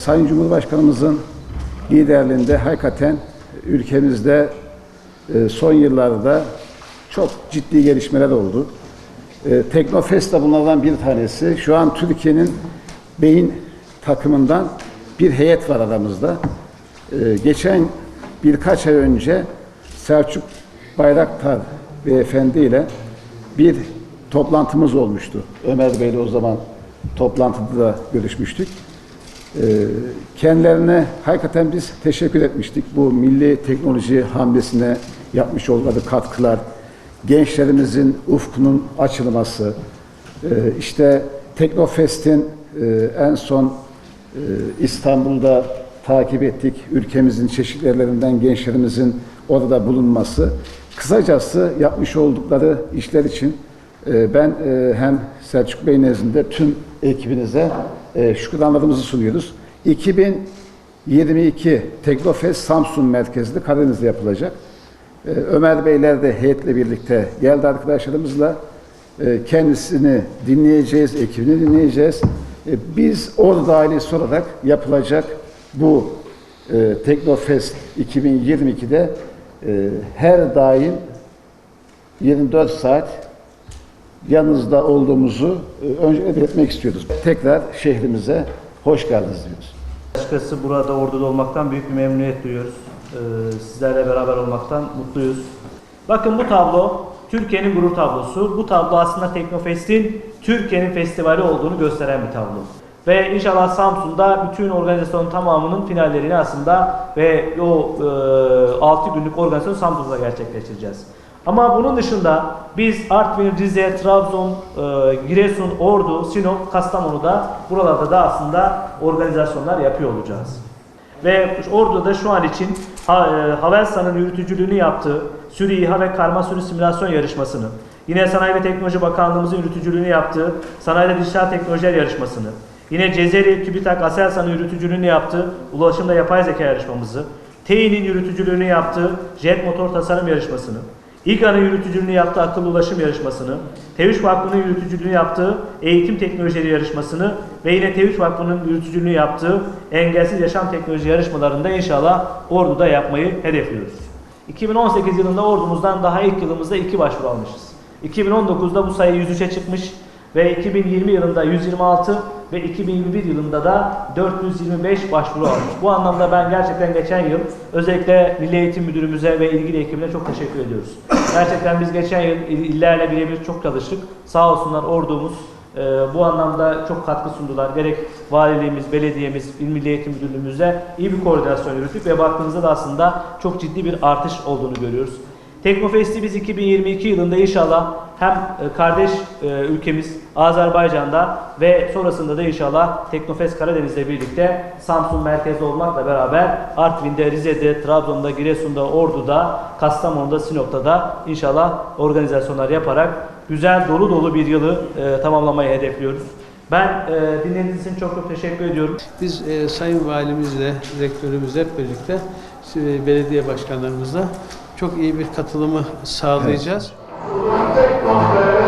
Sayın Cumhurbaşkanımızın liderliğinde hakikaten ülkemizde e, son yıllarda çok ciddi gelişmeler oldu. E, Teknofest de bunlardan bir tanesi. Şu an Türkiye'nin beyin takımından bir heyet var aramızda. E, Geçen birkaç ay önce Selçuk Bayraktar Beyefendi ile bir toplantımız olmuştu. Ömer Bey'le o zaman toplantıda da görüşmüştük. Ee, Kendilerine hakikaten biz teşekkür etmiştik. Bu milli teknoloji hamlesine yapmış oldukları katkılar, gençlerimizin ufkunun açılması, e, işte Teknofest'in e, en son e, İstanbul'da takip ettik. Ülkemizin çeşitli yerlerinden gençlerimizin orada bulunması. Kısacası yapmış oldukları işler için ben e, hem Selçuk Bey nezdinde tüm ekibinize e, şükranlarımızı sunuyoruz. 2022 Teknofest Samsun merkezli Karadeniz'de yapılacak. E, Ömer Beyler de heyetle birlikte geldi arkadaşlarımızla. E, Kendisini dinleyeceğiz, ekibini dinleyeceğiz. Biz orada ailesi olarak yapılacak bu e, Teknofest 2022'de e, her daim 24 saat yanınızda olduğumuzu e, önce belirtmek istiyoruz. Tekrar şehrimize hoş geldiniz diyoruz. Açıkçası burada orduda olmaktan büyük bir memnuniyet duyuyoruz. Ee, sizlerle beraber olmaktan mutluyuz. Bakın bu tablo Türkiye'nin gurur tablosu. Bu tablo aslında Teknofest'in Türkiye'nin festivali olduğunu gösteren bir tablo. Ve inşallah Samsun'da bütün organizasyonun tamamının finallerini aslında ve o e, 6 günlük organizasyonu Samsun'da gerçekleştireceğiz. Ama bunun dışında biz Artvin, Rize, Trabzon, e, Giresun, Ordu, Sinop, Kastamonu'da buralarda da aslında organizasyonlar yapıyor olacağız. Ve Ordu'da şu an için ha, e, Havelsan'ın yürütücülüğünü yaptığı sürü İHA ve karma sürü simülasyon yarışmasını, yine Sanayi ve Teknoloji Bakanlığımızın yürütücülüğünü yaptığı Sanayi ve Dijital Teknolojiler yarışmasını, yine Cezeri, TÜBİTAK, Aselsan'ın yürütücülüğünü yaptığı Ulaşımda Yapay Zeka yarışmamızı, TEİ'nin yürütücülüğünü yaptığı Jet Motor Tasarım yarışmasını, İGA'nın yürütücülüğünü yaptığı akıllı ulaşım yarışmasını, TEVÜŞ Vakfı'nın yürütücülüğünü yaptığı eğitim teknolojileri yarışmasını ve yine TEVÜŞ Vakfı'nın yürütücülüğünü yaptığı engelsiz yaşam teknoloji yarışmalarında inşallah Ordu'da yapmayı hedefliyoruz. 2018 yılında ordumuzdan daha ilk yılımızda iki başvuru almışız. 2019'da bu sayı 103'e çıkmış ve 2020 yılında 126 ve 2021 yılında da 425 başvuru almış. Bu anlamda ben gerçekten geçen yıl özellikle Milli Eğitim Müdürümüze ve ilgili ekibine çok teşekkür ediyoruz. Gerçekten biz geçen yıl il- illerle birebir çok çalıştık. Sağ olsunlar ordumuz e, bu anlamda çok katkı sundular. Gerek valiliğimiz, belediyemiz, İl Milli Eğitim Müdürlüğümüzle iyi bir koordinasyon yürüttük ve baktığınızda da aslında çok ciddi bir artış olduğunu görüyoruz. Teknofest'i biz 2022 yılında inşallah hem e, kardeş e, ülkemiz Azerbaycan'da ve sonrasında da inşallah Teknofest Karadeniz'le birlikte Samsun merkezde olmakla beraber Artvin'de, Rize'de, Trabzon'da, Giresun'da, Ordu'da, Kastamonu'da, Sinop'ta da inşallah organizasyonlar yaparak güzel dolu dolu bir yılı e, tamamlamayı hedefliyoruz. Ben e, dinlediğiniz için çok çok teşekkür ediyorum. Biz e, Sayın Valimizle, Rektörümüzle hep birlikte e, belediye başkanlarımızla çok iyi bir katılımı sağlayacağız. Amen.